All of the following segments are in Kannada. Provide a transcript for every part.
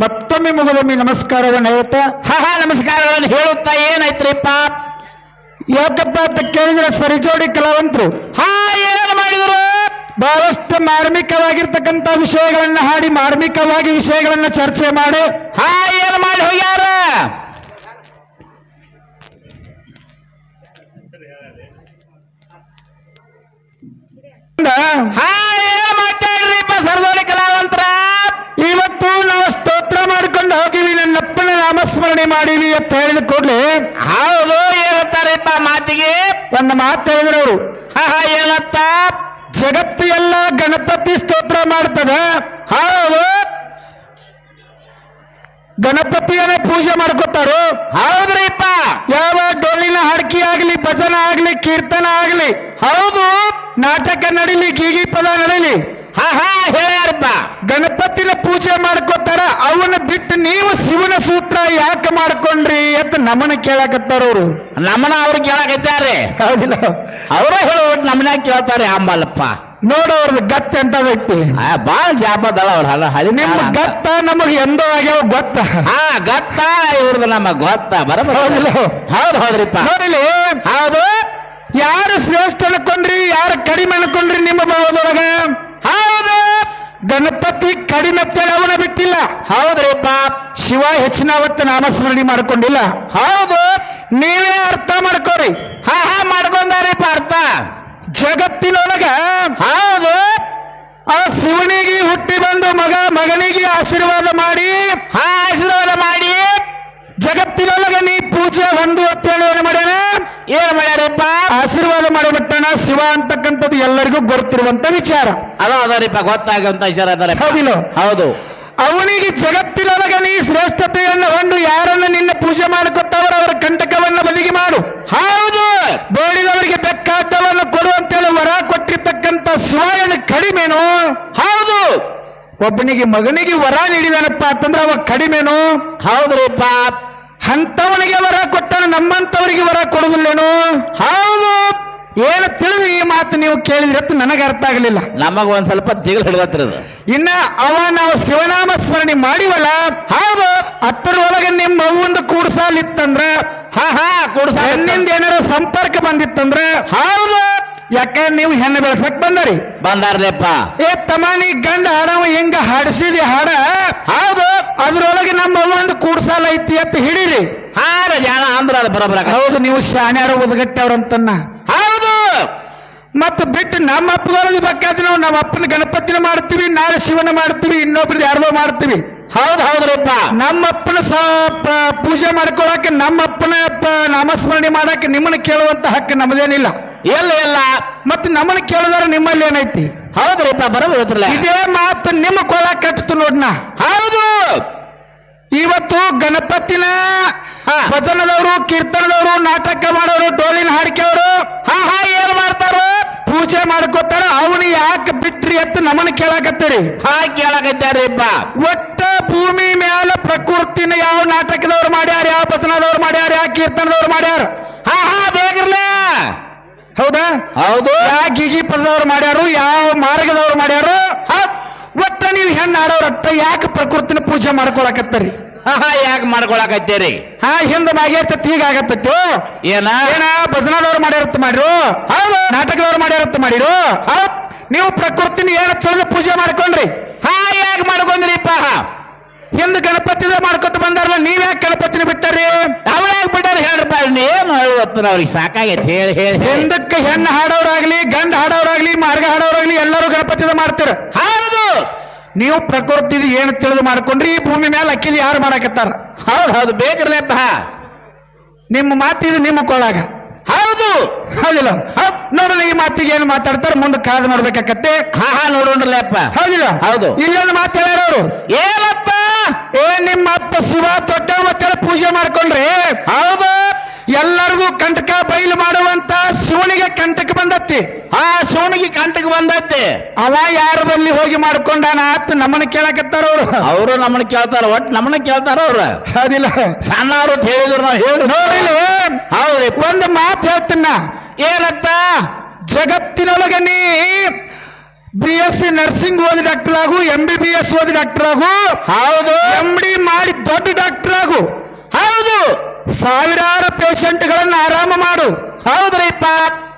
ಮತ್ತೊಮ್ಮೆ ಮುಗಿದೊಮ್ಮೆ ನಮಸ್ಕಾರವನ್ನು ಹೇಳ್ತಾ ಹಾ ಹಾ, ನಮಸ್ಕಾರಗಳನ್ನು ಹೇಳುತ್ತಾ ಏನಾಯ್ತ್ರಿಪ್ಪ? ಯಾಕಪ್ಪ ಅಂತ ಕೇಳಿದ್ರೆ ಸರಿಜೋಡಿ ಕಲಾವಂತರು. ಹಾ ಏನು ಮಾಡಿದ್ರು? ಬಹಳಷ್ಟು ಮಾರ್ಮಿಕವಾಗಿರ್ತಕ್ಕಂಥ ವಿಷಯಗಳನ್ನ ಹಾಡಿ, ಮಾರ್ಮಿಕವಾಗಿ ವಿಷಯಗಳನ್ನ ಚರ್ಚೆ ಮಾಡಿ. ಹಾ, ಏನು ಮಾಡಿ ಹೋಗ್ಯಾರ? ಹಾ ಏನು ಮಾತಾಡ್ರಿಪ್ಪ ಸರ್ದೋಡಿ ಕಲಾವಂತರ ಇವತ್ತು ನಾವು ಸ್ತೋತ್ರ ಮಾಡ್ಕೊಂಡು ಹೋಗಿವಿ ನನ್ನಪ್ಪನ ನಾಮಸ್ಮರಣೆ ಮಾಡೀವಿ ಅಂತ ಹೇಳಿದ ಕೂಡಲೇ ಹೌದು ಏನಂತಾರಪ್ಪ ಮಾತಿಗೆ? ಒಂದು ಮಾತು ಹೇಳಿದ್ರು ಅವರು. ಹಾ ಹಾ ಏನಂತ ಜಗತ್ತು ಎಲ್ಲ ಗಣಪತಿ ಸ್ತೋತ್ರ ಮಾಡ್ತದ. ಹೌದು. ಗಣಪತಿಯನ್ನ ಪೂಜೆ ಮಾಡ್ಕೋತಾರು. ಹೌದ್ರಿಪ್ಪ. ಯಾವ ಡೊಳ್ಳಿನ ಹಾಡ್ಕಿ ಆಗ್ಲಿ ಭಜನ ಆಗ್ಲಿ ಕೀರ್ತನ ಆಗ್ಲಿ ಹೌದು. ನಾಟಕ ನಡೀಲಿ ಗೀಗಿ ಪದ ನಡೀಲಿ ಹಾ ಹಾ ಹೇಳ್ಯಾರಪ್ಪ. ಗಣಪತಿನ ಪೂಜೆ ಮಾಡ್ಕೋತಾರ ಅವನ್ನ ಬಿಟ್ಟು ನೀವು ಶಿವನ ಸೂತ್ರ ಯಾಕೆ ಮಾಡ್ಕೊಂಡ್ರಿ ಅಂತ ನಮನ ಕೇಳಕತ್ತಾರ ಅವರು. ನಮನ ಅವ್ರು ಕೇಳಕತ್ತಾರೆ ಹೌದಿಲ್ಲ. ಅವರೇ ಹೇಳೋಟ್ ನಮನ ಕೇಳ್ತಾರೆ ಅಂಬಲ್ಲಪ್ಪ. ನೋಡೋರ್ದು ಗತ್ತ ಅಂತ ಐತಿ ಆ, ಬಾಳ ಅವ್ರ ಹಳಿ ನಿಮ್ಮ ಗತ್ತ ನಮಗ್ ಎಂದೋ ಆಗ್ಯಾವ ಗೊತ್ತ. ಹಾ ಗತ್ತ ಇವ್ರದ್ದು ನಮ್ಮ ಗೊತ್ತ ಬರಬರ. ಹೌದಿಲ್ಲ? ಹೌದು ಹೌದ್ರಿಪ್ಪ. ನೋಡಿಲಿ? ಹೌದು. ಯಾರು ಶ್ರೇಷ್ಠ ಅನ್ಕೊಂಡ್ರಿ ಯಾರು ಕಡಿಮೆ ಅನ್ಕೊಂಡ್ರಿ ನಿಮ್ಮ ಭಾವದೊಳಗ? ಹೌದು. ಗಣಪತಿ ಕಡಿಮೆ ತೆಳವನ ಅವನ ಬಿಟ್ಟಿಲ್ಲ ಹೌದ್ರಿಪ್ಪ ಶಿವ ಹೆಚ್ಚಿನ ಅವತ್ತು ನಾಮಸ್ಮರಣೆ ಮಾಡ್ಕೊಂಡಿಲ್ಲ. ಹೌದು. ನೀವೇ ಅರ್ಥ ಮಾಡ್ಕೋರಿ. ಹಾ ಹಾ ಮಾಡ್ಕೊಂಡಾರಿಪ್ಪ ಅರ್ಥ. ಜಗತ್ತಿನೊಳಗ ಹೌದು. ಆ ಶಿವನಿಗೆ ಹುಟ್ಟಿ ಬಂದು ಮಗ ಮಗನಿಗೆ ಆಶೀರ್ವಾದ ಮಾಡಿ ಹಾ ಆಶೀರ್ವಾದ ಮಾಡಿ. ಜಗತ್ತಿನೊಳಗ ನೀ ಪೂಜೆ ಹೊಂದು ಅಂತೇಳಿ ಏನು ಮಾಡ್ಯಾನ? ಏನ್ ಮಾಡ್ಯಾರಪ್ಪ? ಆಶೀರ್ವಾದ ಮಾಡಿಬಿಟ್ಟಾನ ಶಿವ ಅಂತಕ್ಕಂಥದ್ದು ಎಲ್ಲರಿಗೂ ಗೊತ್ತಿರುವಂತ ವಿಚಾರ. ಅದ ಅದರಿಪ್ಪ ಗೊತ್ತಾಗಂತ ವಿಚಾರ ಅದಾರೆ ಹೌದಿಲ್ಲ? ಹೌದು. ಅವನಿಗೆ ಜಗತ್ತಿನೊಳಗೆ ನೀ ಶ್ರೇಷ್ಠತೆಯನ್ನು ಹೊಂದು ಯಾರನ್ನ ನಿನ್ನ ಪೂಜೆ ಮಾಡಿಕೊತ್ತವರು ಅವರ ಕಂಟಕವನ್ನು ಬದಿಗೆ ಮಾಡು. ಹೌದು. ಬೇಡಿದವರಿಗೆ ಬೆಕ್ಕಾತವನ್ನು ಕೊಡು ಅಂತೇಳಿ ವರ ಕೊಟ್ಟಿರ್ತಕ್ಕಂಥ ಶಿವ ಏನು ಕಡಿಮೆನು? ಹೌದು. ಒಬ್ಬನಿಗೆ ಮಗನಿಗೆ ವರ ನೀಡಿದಾನಪ್ಪ ಅಂತಂದ್ರೆ ಅವ ಕಡಿಮೆನು? ಹೌದ್ರಿಪ್ಪ ಅಂತವನಿಗೆ ವರ ಕೊಟ್ಟನು ನಮ್ಮಂತವರಿಗೆ ವರ ಕೊಡುದಿಲ್ಲೇನು ಹೌದು. ಏನು ತಿಳಿದು ಈ ಮಾತು ನೀವು ಕೇಳಿದ್ರೆ ನನಗೆ ಅರ್ಥ ಆಗಲಿಲ್ಲ. ನಮಗ ಒಂದ್ ಸ್ವಲ್ಪ ದಿಗಲ್ ಹಿಡ್ದತ್ತಿರದು ಇನ್ನ ಅವ ನಾವು ಶಿವನಾಮ ಸ್ಮರಣೆ ಮಾಡಿವಲ್ಲ ಹೌದು. ಅಷ್ಟರೊಳಗೆ ನಿಮ್ಮ ಅವ್ವಂದು ಕೂಡ್ಸಾಲಿತ್ತಂದ್ರ ಹಾ ಹಾ ಕೂಡ ಹೆಣ್ಣಿಂದ ಏನಾರ ಸಂಪರ್ಕ ಬಂದಿತ್ತಂದ್ರ ಹೌದು. ಯಾಕಂದ್ರೆ ನೀವು ಹೆಣ್ಣು ಬೆಳ್ಸಕ್ ಬಂದರಿ? ಬಂದಾರ್ದಪ್ಪ ಏ ತಮಾನಿ ಗಂಡ ಹಾಡವ ಹೆಂಗ ಹಾಡಿಸಿದಿ ಹಾಡ? ಹೌದು. ಅದ್ರೊಳಗೆ ನಮ್ಮ ಅವ್ವಂದು ಕೂಡ್ಸಾಲ ಐತಿ ಅಂತ ಹಿಡೀರಿ. ಹಾರ ಜಾಣ ಅಂದ್ರ ಅದು ಬರೋಬರ ಹೌದು ನೀವು ಶಾನ್ಯಾರ ಉದ್ಗಟ್ಟವ್ರಂತನ್ನ ಮತ್ತು ಬಿಟ್ಟು ನಮ್ಮ ಅಪ್ಪದೊಳಗೆ ಬೇಕಾದ್ರೆ ನಾವು ನಮ್ಮ ಅಪ್ಪನ ಗಣಪತಿನ ಮಾಡ್ತೀವಿ ನಾಳೆ ಶಿವನ ಮಾಡ್ತೀವಿ ಇನ್ನೊಬ್ರದ್ದು ಯಾರ್ದೋ ಮಾಡ್ತೀವಿ. ಹೌದು ಹೌದ್ರಪ್ಪ ನಮ್ಮ ಅಪ್ಪನ ಸ ಪೂಜೆ ಮಾಡ್ಕೊಳಕ್ಕೆ ನಮ್ಮ ಅಪ್ಪನ ನಾಮಸ್ಮರಣೆ ಮಾಡಕ್ಕೆ ನಿಮ್ಮನ್ನ ಕೇಳುವಂತ ಹಕ್ಕು ನಮ್ದೇನಿಲ್ಲ ಎಲ್ಲ ಎಲ್ಲ ಮತ್ತೆ ನಮ್ಮನ್ನ ಕೇಳಿದ್ರೆ ನಿಮ್ಮಲ್ಲಿ ಏನೈತಿ? ಹೌದ್ರಪ್ಪ ಬರೋಬರತ್ರಲ್ಲ ಇದೇ ಮಾತು ನಿಮ್ಮ ಕೊಳ ಕಟ್ಟಿತು ನೋಡ್ನ. ಹೌದು. ಇವತ್ತು ಗಣಪತಿನ ಭಜನದವರು ಕೀರ್ತನದವರು ನಾಟಕ ಮಾಡೋರು ಡೋಲಿನ ಹಾಡಿಕೆಯವರು ಹಾ ಹಾ ಏನ್ ಮಾಡ್ತಾರೋ ಪೂಜೆ ಮಾಡ್ಕೋತಾರ ಅವನು ಯಾಕೆ ಬಿಟ್ರಿ ಅಂತ ನಮ್ಮನ್ನ ಕೇಳಾಕತ್ತೀರಿ. ಹಾ ಕೇಳಕತ್ತಾರಿಪ್ಪ ಒಟ್ಟ ಭೂಮಿ ಮ್ಯಾಲ ಪ್ರಕೃತಿನ ಯಾವ ನಾಟಕದವ್ರು ಮಾಡ್ಯಾರ ಯಾವ ಭಜನದವ್ರು ಮಾಡ್ಯಾರ ಯಾವ ಕೀರ್ತನದವ್ರು ಮಾಡ್ಯಾರ? ಹಾ ಹಾ ಬೇಕಿರ್ಲ ಹೌದಾ? ಹೌದು. ಯಾವ ಗಿಗಿ ಪದದವ್ರು ಮಾಡ್ಯಾರು ಯಾವ ಮಾರ್ಗದವ್ರು ಮಾಡ್ಯಾರು? ಹಾ. ಒಟ್ಟ ನೀವು ಹೆಣ್ಣು ಆಡೋರಟ್ಟ ಯಾಕೆ ಪ್ರಕೃತಿನ ಪೂಜೆ ಮಾಡ್ಕೊಳಕತ್ತರಿ? ಹಾ ಹಾ ಯಾಕೆ ಮಾಡ್ಕೊಳಕತ್ತೀರಿ? ಹಾ ಹಿಂದ ಮಾಗೇರ್ತತಿ ಈಗ ಆಗತ್ತೋ ಏನ? ಏನ ಭಜನದವ್ರು ಮಾಡ್ಯಾರತ್ತ ಮಾಡಿರು? ಹೌದು. ನಾಟಕದವ್ರು ಮಾಡ್ಯಾರತ್ತ ಮಾಡಿರು? ಹೌದ್. ನೀವು ಪ್ರಕೃತಿನ ಏನ ತಿಳಿದು ಪೂಜೆ ಮಾಡ್ಕೊಂಡ್ರಿ? ಹಾ ಮಾಡ್ಕೊಂಡ್ರಿ ಮಾಡ್ಕೊಂಡ್ರಿಪ್ಪ ಹಿಂದ ಗಣಪತಿ ಮಾಡ್ಕೊತ ಬಂದಾರಲ್ಲ ನೀವ್ ಯಾಕೆ ಗಣಪತಿನ ಬಿಟ್ಟರಿ? ಅವ್ರು ಯಾಕೆ ಬಿಟ್ಟಾರ ಹೇಳ್ರಪ್ಪ ಏನು ಹೇಳುವತ್ತರ ಅವ್ರಿಗೆ ಸಾಕಾಗೈತೆ ಹೇಳಿ ಹೇಳಿ ಹಿಂದಕ್ಕೆ ಹೆಣ್ಣು ಹಾಡೋರಾಗ್ಲಿ ಗಂಡ ಹಾಡೋರಾಗ್ಲಿ ಮಾರ್ಗ ಹಾಡೋರಾಗ್ಲಿ ಎಲ್ಲರೂ ಗಣಪತಿದ ಮಾಡ್ತಾರೆ? ಹೌದು. ನೀವು ಪ್ರಕೃತಿದ ಏನು ತಿಳಿದು ಮಾಡ್ಕೊಂಡ್ರಿ ಈ ಭೂಮಿ ಮೇಲೆ ಅಕ್ಕಿದ ಯಾರು ಮಾಡಕತ್ತಾರ? ಹೌದು ಹೌದು ಬೇಕಿರ್ಲಪ್ಪ ನಿಮ್ಮ ಮಾತಿದು ನಿಮ್ಮ ಕೊಳಾಗ. ಹೌದು. ಹೌದಿಲ್ಲ? ಹೌದ್. ನೋಡೋಣ ಈ ಮಾತಿಗೆ ಏನು ಮಾತಾಡ್ತಾರ? ಮುಂದೆ ಕಾದು ನೋಡ್ಬೇಕಾಕತ್ತೆ. ಹಾ ಹಾ ನೋಡೋಣ್ರಲ್ಲಪ್ಪ ಹೌದಿಲ್ಲ? ಹೌದು. ಇಲ್ಲೊಂದು ಮಾತು ಹೇಳ್ಯಾರವ್ರು ಏನಪ್ಪ? ಏ ನಿಮ್ಮ ಅಪ್ಪ ಶಿವ ದೊಡ್ಡ ಮತ್ತೆ ಪೂಜೆ ಮಾಡ್ಕೊಂಡ್ರಿ? ಹೌದು. ಎಲ್ಲರಿಗೂ ಕಂಟಕ ಬಯಲು ಮಾಡುವಂತ ಶಿವನಿಗೆ ಕಂಟಕ ಬಂದತ್ತಿ. ಆ ಶಿವನಿಗೆ ಕಂಟಕ ಬಂದತ್ತೆ. ಅವ ಯಾರ ಬಲ್ಲಿ ಹೋಗಿ ಮಾಡ್ಕೊಂಡಾನ ಅತ್ತ ನಮ್ಮನ್ನ ಕೇಳಕತ್ತಾರ ಅವ್ರು. ಅವರು ನಮ್ಮನ್ನ ಕೇಳ್ತಾರ ಒಟ್ಟು ನಮ್ಮನ್ನ ಕೇಳ್ತಾರ ಅವ್ರ. ಅದಿಲ್ಲ ಸಣ್ಣವ್ರು ಅಂತ ಹೇಳಿದ್ರು ನಾವು ಹೇಳಿ ನೋಡಿಲ್ಲ ಹೌದ್ರಿ ಒಂದು ಮಾತು ಹೇಳ್ತೀನ ಏನತ್ತ ಜಗತ್ತಿನೊಳಗೆ ನೀ ಬಿ ಎಸ್ ಸಿ ನರ್ಸಿಂಗ್ ಓದಿ ಡಾಕ್ಟರ್ ಆಗು ಎಂ ಬಿ ಬಿ ಎಸ್ ಓದಿ ಡಾಕ್ಟರ್ ಆಗು ಹೌದು. ಎಂ ಡಿ ಮಾಡಿ ದೊಡ್ಡ ಡಾಕ್ಟರ್ ಆಗು. ಹೌದು. ಸಾವಿರಾರು ಪೇಷಂಟ್ಗಳನ್ನು ಆರಾಮ ಮಾಡು. ಹೌದ್ರಿಪ್ಪ.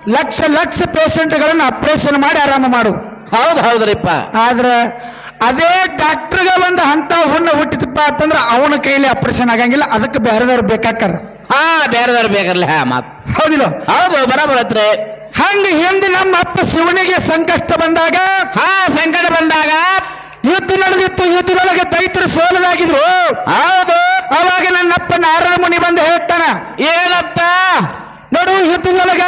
ಲಕ್ಷ ಲಕ್ಷ ಪೇಷಂಟ್ಗಳನ್ನು ಆಪರೇಷನ್ ಮಾಡಿ ಆರಾಮ ಮಾಡು. ಹೌದು ಹೌದ್ರಿಪ್ಪ. ಆದ್ರೆ ಅದೇ ಡಾಕ್ಟರ್ಗೆ ಒಂದು ಹಂತ ಹುಣ್ಣ ಹುಟ್ಟಿದಪ್ಪ ಅಂತಂದ್ರೆ ಅವನ ಕೈಲಿ ಆಪರೇಷನ್ ಆಗಂಗಿಲ್ಲ. ಅದಕ್ಕೆ ಬೇರೆದವ್ರು ಬೇಕಾಕಾರ. ಹಾ ಬೇರೆದವ್ರು ಬೇಕಲ್ಲ ಹಾ ಮಾತ್. ಹೌದಿಲ್ಲ? ಹೌದು ಬರಬರ ಹತ್ರಿ. ಹಂಗ ಹಿಂದೆ ನಮ್ಮ ಅಪ್ಪ ಶಿವನಿಗೆ ಸಂಕಷ್ಟ ಬಂದಾಗ ಹಾ ಸಂಕಟ ಬಂದಾಗ. ಯುದ್ಧ ನಡೆದಿತ್ತು ಯುದ್ಧದೊಳಗೆ ದೈತರು ಸೋಲದಾಗಿದ್ರು. ಹೌದು. ಅವಾಗ ನನ್ನಪ್ಪ ನಾರದ ಮುನಿ ಬಂದು ಹೇಳ್ತಾನ ಏನತ್ತ ನೋಡು ಯುದ್ಧದೊಳಗ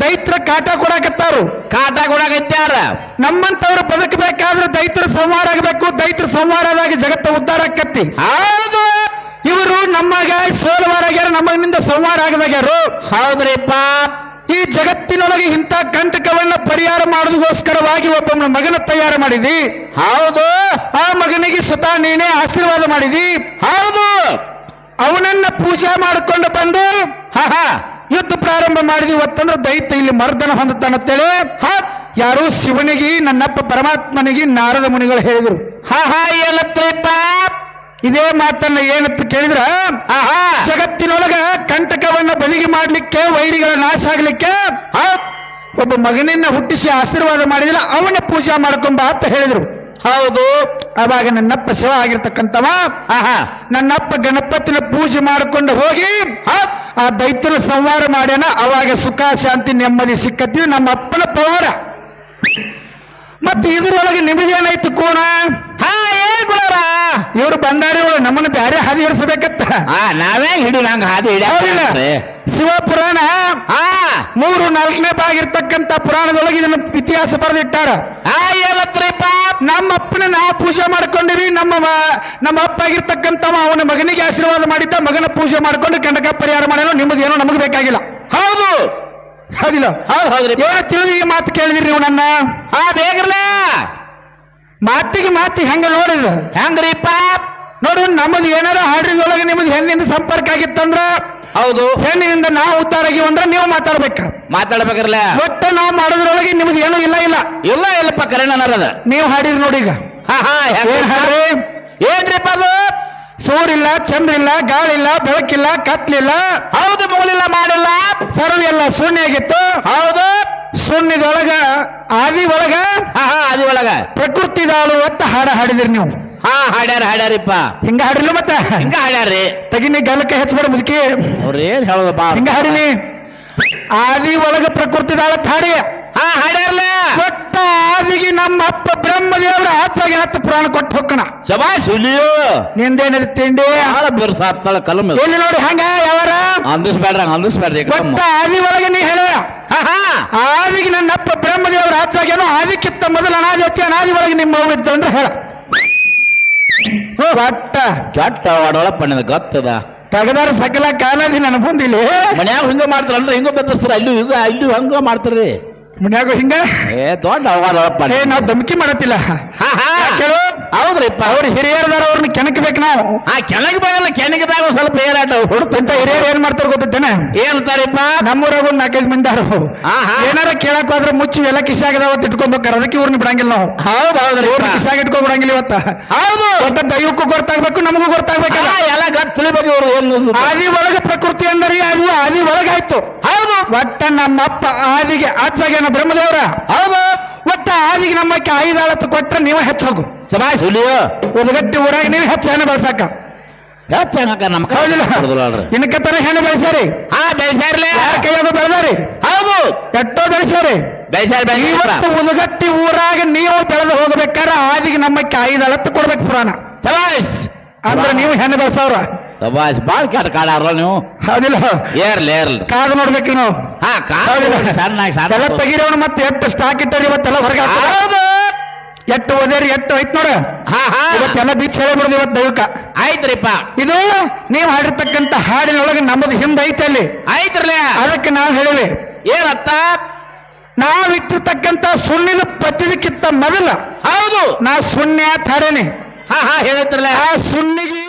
ದೈತ್ರ ಕಾಟ ಕೊಡಾಕತ್ತಾರು. ಕಾಟ ಕೊಡಕತ್ಯಾರ ನಮ್ಮಂತವ್ರು ಬದುಕಬೇಕಾದ್ರೆ ದೈತ್ರ ಸಂವಾರ ಆಗಬೇಕು ದೈತ್ರ ಸಂಹಾರ ಆದಾಗ ಜಗತ್ತ ಉದ್ಧಾರ ಆಕತ್ತಿ ಹೌದು. ಇವರು ನಮ್ಮಗ ಸೋಲವಾರಾಗ್ಯಾರ ನಮ್ಮನಿಂದ ಸೋಮವಾರ ಆಗದಾಗ್ಯಾರು. ಹೌದ್ರಿಪ್ಪ. ಈ ಜಗತ್ತಿನೊಳಗೆ ಇಂಥ ಕಂಟಕವನ್ನ ಪರಿಹಾರ ಮಾಡೋದಕ್ಕೋಸ್ಕರವಾಗಿ ಒಬ್ಬ ಮಗನ ತಯಾರು ಮಾಡಿದಿ. ಹೌದು. ಆ ಮಗನಿಗೆ ಸ್ವತಃ ನೀನೇ ಆಶೀರ್ವಾದ ಮಾಡಿದಿ. ಹೌದು. ಅವನನ್ನ ಪೂಜೆ ಮಾಡಿಕೊಂಡು ಬಂದು ಹಾ ಹಾ. ಯುದ್ಧ ಪ್ರಾರಂಭ ಮಾಡಿದ್ವಿ ಇವತ್ತಂದ್ರೆ ದೈತ್ಯ ಇಲ್ಲಿ ಮರ್ದನ ಹೊಂದುತ್ತಾನಂತೇಳಿ ಯಾರು ಶಿವನಿಗೆ ನನ್ನಪ್ಪ ಪರಮಾತ್ಮನಿಗೆ ನಾರದ ಮುನಿಗಳು ಹೇಳಿದ್ರು. ಹಾ ಹಾ ಏನತ್ರಿಪ್ಪ ಇದೇ ಮಾತನ್ನ ಏನಂತ ಕೇಳಿದ್ರ? ಜಗತ್ತಿನೊಳಗ ಕಂಟಕವನ್ನ ಬದಿಗೆ ಮಾಡ್ಲಿಕ್ಕೆ ವೈರಿಗಳ ನಾಶ ಆಗ್ಲಿಕ್ಕೆ ಒಬ್ಬ ಮಗನನ್ನ ಹುಟ್ಟಿಸಿ ಆಶೀರ್ವಾದ ಮಾಡಿದಿಲ್ಲ ಅವನ ಪೂಜಾ ಮಾಡ್ಕೊಂಬ ಅಂತ ಹೇಳಿದ್ರು. ಹೌದು. ಅವಾಗ ನನ್ನಪ್ಪ ಶಿವ ಆಗಿರ್ತಕ್ಕಂಥವ ನನ್ನಪ್ಪ ಗಣಪತಿನ ಪೂಜೆ ಮಾಡಿಕೊಂಡು ಹೋಗಿ ಆ ದೈತ್ಯನ ಸಂವಾರ ಮಾಡ್ಯಾನ. ಅವಾಗ ಸುಖ ಶಾಂತಿ ನೆಮ್ಮದಿ ಸಿಕ್ಕತ್ತಿ ನಮ್ಮ ಅಪ್ಪನ ಪವಾಡ. ಮತ್ತೆ ಇದ್ರೊಳಗೆ ನಿಮಗೇನಾಯ್ತು ಕೋಣ? ಹಾ ಏನ್ ಬಿಡೋರ ಇವರು ಬಂದಾರಿ ನಮ್ಮನ್ನ ಬ್ಯಾರೆ ಹಾದಿ ಹಿಡಿಸಬೇಕತ್ತ ಹಾ ನಾವೇ ಹಿಡಿ ನಂಗೆ ಹಾದಿ ಹೌದಿಲ್ಲ? ಹಿಡಿಯ ಶಿವ ಪುರಾಣ ಹಾ. ಮೂರು ನಾಲ್ಕನೇ ಬಾಗಿರ್ತಕ್ಕಂಥ ಪುರಾಣದೊಳಗೆ ಇದನ್ನ ಇತಿಹಾಸ ಬರೆದಿಟ್ಟಾರ. ಏನತ್ರಿಪ್ಪ ನಮ್ಮ ಅಪ್ಪನ ನಾವು ಪೂಜೆ ಮಾಡ್ಕೊಂಡಿವಿ ನಮ್ಮ ಮ- ನಮ್ಮ ಅಪ್ಪ ಆಗಿರ್ತಕ್ಕಂಥ ಅವನ ಮಗನಿಗೆ ಆಶೀರ್ವಾದ ಮಾಡಿದ್ದ ಮಗನ ಪೂಜೆ ಮಾಡ್ಕೊಂಡು ಕಂಡಕ ಪರಿಹಾರ ಮಾಡ್ಯಾನೋ ನಿಮ್ಮದು ಏನೋ ನಮಗೆ ಬೇಕಾಗಿಲ್ಲ. ಹೌದಿಲ್ಲ? ಹೌದ್ ಹೌದ್ರಿ ಏನು ತಿಳಿದು ಈ ಮಾತು ಕೇಳಿದ್ರಿ ನೀವು ನನ್ನ? ಹಾ ಬೇಕ್ರಲ್ಲ ಮಾತಿಗೆ ಮಾತಿ ಹೆಂಗ ನೋಡಿದ? ಹೆಂಗ್ರಿಪ್ಪ ನೋಡು ನಮ್ಮದು ಏನಾರ ಹಾಡ್ರಿದೊಳಗೆ ನಿಮ್ದು ಹೆಣ್ಣಿಂದ ಸಂಪರ್ಕ ಆಗಿತ್ತಂದ್ರ ಹೌದು. ಹೆಣ್ಣಿನಿಂದ ನಾವು ಉದ್ದಾರ ಆಗಿವಿ ಅಂದ್ರೆ ನೀವು ಮಾತಾಡ್ಬೇಕ. ಮಾತಾಡ್ಬೇಕ್ರಲ್ಲ ಒಟ್ಟು ನಾವು ಮಾಡೋದ್ರೊಳಗೆ ನಿಮ್ದು ಏನೂ ಇಲ್ಲ ಇಲ್ಲ. ಇಲ್ಲ ಇಲ್ಲಪ್ಪ ಕರೆ ಅನ್ನರದ ನೀವು ಹಾಡಿರಿ ನೋಡಿ ಈಗ. ಹಾ ಹಾ ಏನ್ ಹಾಡ್ರಿ? ಏನ್ರಿಪ್ಪ ಅದು? ಸೂರಿಲ್ಲ ಚಂದ್ರ ಇಲ್ಲ ಗಾಳಿಲ್ಲ ಬೆಳಕಿಲ್ಲ ಕತ್ಲಿಲ್ಲ. ಹೌದು ಮೂಲಿಲ್ಲ ಮಾಡಿಲ್ಲ. ಸರ್ವ ಎಲ್ಲ ಶೂನ್ಯ ಆಗಿತ್ತು. ಹೌದು. ಶೂನ್ಯದೊಳಗ ಆದಿ ಒಳಗ ಹಾ ಹಾ ಅದಿ ಒಳಗ. ಪ್ರಕೃತಿ ದಾಳು ಒತ್ತ ಹಾಡ ಹಾಡಿದ್ರಿ ನೀವು. ಹಾ ಹಾಡ್ಯಾರ ಹಾಡ್ಯಾರಿಪ್ಪ. ಹಿಂಗ ಹಾಡಿಲ್ಲ ಮತ್ತೆ. ಹಿಂಗ ಹಾಡ್ಯಾರ್ರಿ. ತಗಿನಿ ಗಲ್ಲಕ್ಕೆ ಹೆಚ್ಚಬೇಡ ಮುದುಕಿ. ಅವ್ರ ಏನ್ ಹೇಳೋದಪ್ಪ? ಹಿಂಗ ಹಾಡಿನಿ. ಆದಿ ಒಳಗ ಪ್ರಕೃತಿ ದಾಳ ಹಾಡಿ. ಹಾ ಆದಿಗೆ ನಮ್ಮ ಅಪ್ಪ ಬ್ರಹ್ಮದೇವರ ಹತ್ತಾಗಿ ಹತ್ತು ಪುರಾಣ ಕೊಟ್ಟು ಹೋಗೋಣ ಶಬಾಷ್ ಹುಲಿಯೋ? ನಿಂದೇನದು ತಿಂಡಿ? ಬಹಳ ಬಿರ್ಸ ಕಲಮ ಎಲ್ಲಿ ನೋಡಿ ಹಂಗ ಯಾವಾರ? ಅಂದಿಸ್ಬೇಡ್ರಿ ಅಂದಿಸ್ಬೇಡ್ರಿ ಕೊಟ್ಟ ಆದಿ ಒಳಗೆ ನೀ ಹೇಳ. ಹಾ ನನ್ನ ಆದಿಗೆ ನನ್ನಪ್ಪ ಬ್ರಹ್ಮದೇವರ ಹತ್ತಾಗೇನೋ ಆದಿಕ್ಕಿಂತ ಮೊದಲು ಅನಾದಿ ಹತ್ತಿ ಅನಾದಿ ಒಳಗೆ ನಿಮ್ಮ ಮಗು ಇತ್ತು ಅಂದ್ರೆ ಹೇಳ. ಒಟ್ಟ. ಕೆಟ್ಟ ಒಡೊಳ ಪಣ್ಣಿದ ಗೊತ್ತದ? ತಗದಾರ ಸಕಲ ಕಾಲದಿ ನನ್ನ ಮುಂದಿಲ್ಲ ಮನ್ಯಾಗ ಹಿಂಗ ಮಾಡ್ತಾರಲ್ರಿ ಹಿಂಗ ಬೆದರ್ಸ್ತಾರ ಇಲ್ಲಿ ಹಿಂಗ ಇಲ್ಲಿ ಹಂಗ ಮಾಡ್ತಾರ್ರಿ. ಮನ್ಯಾಗ ಹಿಂಗ? ಏ ದೊಡ್ಡ ಅವಾಗ ಏ ನಾವ್ ಧಮಕಿ ಮಾಡತ್ತಿಲ್ಲ. ಹಾ ಹಾ. ಕೇಳು? ಹೌದ್ರಿಪ್ಪ. ಅವ್ರು ಹಿರಿಯರ್ದಾರ ಅವ್ರನ್ನ ಕೆಣಕ್ಬೇಕು ನಾವು. ಆ ಕೆಳಗೆ ಬರಲ್ಲ ಕೆಣಕದಾಗ ಒಂದ್ ಸ್ವಲ್ಪ ಏರಾಟ ಹುಡುಕಂತ ಹಿರಿಯರು ಏನ್ ಮಾಡ್ತಾರ ಗೊತ್ತಿದ್ದೇನೆ ಏನಂತಾರಿಪ್ಪ? ನಮ್ಮೂರಾಗ ಒಂದ್ ನಾಲ್ಕೈದು ಮಂದಿ ಅದಾರು. ಹಾ, ಹಾ. ಏನಾರ ಕೇಳಕ್ ಹೋದ್ರೆ ಮುಚ್ಚಿ ಎಲ್ಲ ಕಿಶಾಗದಾವ ಇಟ್ಕೊಂಡ್ ಹೋಗ್ತಾರ. ಅದಕ್ಕೆ ಇವ್ರನ್ನ ಬಿಡಂಗಿಲ್ಲ ನಾವು. ಹೌದ್ ಹೌದ್ರಿ ಇವ್ರ ಕಿಶಾಗ ಇಟ್ಕೊಂಡ್ ಬಿಡಂಗಿಲ್ಲ ಇವತ್ತ. ಹೌದು. ದೊಡ್ಡ ದೈವಕ್ಕೂ ಗೊತ್ತಾಗ್ಬೇಕು ನಮಗೂ ಗೊತ್ತಾಗ್ಬೇಕಲ್ಲ. ಎಲ್ಲ ಗತ್ ತಿಳಿಬೇಕು ಇವ್ರು ಏನು ಆದಿ ಒಳಗೆ ಪ್ರಕೃತಿ ಅಂದರೆ ಅದು ಆದಿ ಒಳಗಾಯ್ತು. ಹೌದು. ಒಟ್ಟ ನಮ್ಮಪ್ಪ ಆದಿಗೆ ಆಚಾಗ್ಯಾನ ಬ್ರಹ್ಮದೇವ್ರ. ಹೌದು. ಒಟ್ಟ ನಮ್ಮ ಕಾಯಿದಾಳತ್ತು ಕೊಟ್ರೆ ನೀವು ಹೆಚ್ಚು ಹೋಗು. ಸುಲಿಯೋ. ಹುಲಿಯು ಉದಗಟ್ಟಿ ಊರಾಗ ನೀವು ಹೆಚ್ಚು ಹೆಣ್ಣು ಬೆಳ್ಸಾಕ. ಹೆಣ್ಣಕ್ಕ ನಮ್ಮ ಹೌದಿಲ್ಲ. ಹೊಡ್ದಲ್ರಿ. ತರ ಹೆಣ್ಣು ಬೆಳೆಸಾರಿ ಆ ಬೆಳೆಸಾರ್ಲೆ ಯಾರ ಕೈಯಾಗ ಬೆಳೆದಾರಿ? ಹೌದು. ಎಷ್ಟೋ ಬೆಳೆಸಾರಿ ಬೆಳೆಸಾರ್ ಇವತ್ತು ಉದಗಟ್ಟಿ ಊರಾಗ ನೀವು ಬೆಳೆದು ಹೋಗ್ಬೇಕಾದ್ರೆ ಆದಿಗೆ ನಮ್ಮ ಕಾಯಿದಾಳತ್ತು ಕೊಡ್ಬೇಕು ಪುರಾಣ. ಚಲಾಯ್ಸ್ ಅಂದ್ರೆ ನೀವು ಹೆಣ್ಣು ಬೆಳೆಸವ್ರ. ಶಬಾಷ್ ಬಾಳ್ ಕೆಟ್ಟ ಕಾಡಾರ ನೀವು? ಹೌದಿಲ್ಲ. ಏರ್ಲಿ ಏರ್ಲಿ. ಕಾದು ನೋಡ್ಬೇಕು ನಾವು ಹಾ? ಕಾಡ ಸಣ್ಣಾಗಿ ಸಣ್ಣ ಎಲ್ಲ ತೆಗಿರೋಣ ಮತ್ತೆ ಎಷ್ಟು ಸ್ಟಾಕ್ ಇಟ್ಟರಿ ಇವತ್ತೆಲ್ಲ ಹೊರಗೆ. ಹೌದು. ಎಷ್ಟು ಓದೇರಿ ಎಷ್ಟು ಐತ್ ನೋಡ. ಹಾ ಹಾ. ಇವತ್ತೆಲ್ಲ ಬೀಚ್ ಹೇಳಿ ಬಿಡುದು ಇವತ್ತು ದೈವಕ ಆಯ್ತ್ರಿಪ್ಪ. ಇದು ನೀವು ಹಾಡಿರ್ತಕ್ಕಂತ ಹಾಡಿನೊಳಗೆ ನಮ್ಮದು ಹಿಂದೆ ಐತೆ ಅಲ್ಲಿ. ಆಯ್ತ್ರಲ್ಲ ಅದಕ್ಕೆ ನಾವು ಹೇಳಿವಿ ಏನತ್ತ? ನಾವು ಇಟ್ಟಿರ್ತಕ್ಕಂಥ ಸುಣ್ಣಿದ ಪದ್ಯದಕ್ಕಿಂತ ಮೊದಲ ಹೌದು. ನಾ ಸುಣ್ಣ ಹಾಡೇನಿ. ಹಾ ಹಾ ಹೇಳಿತ್ರಲ್ಲ ಆ ಸುಣ್ಣಿಗೆ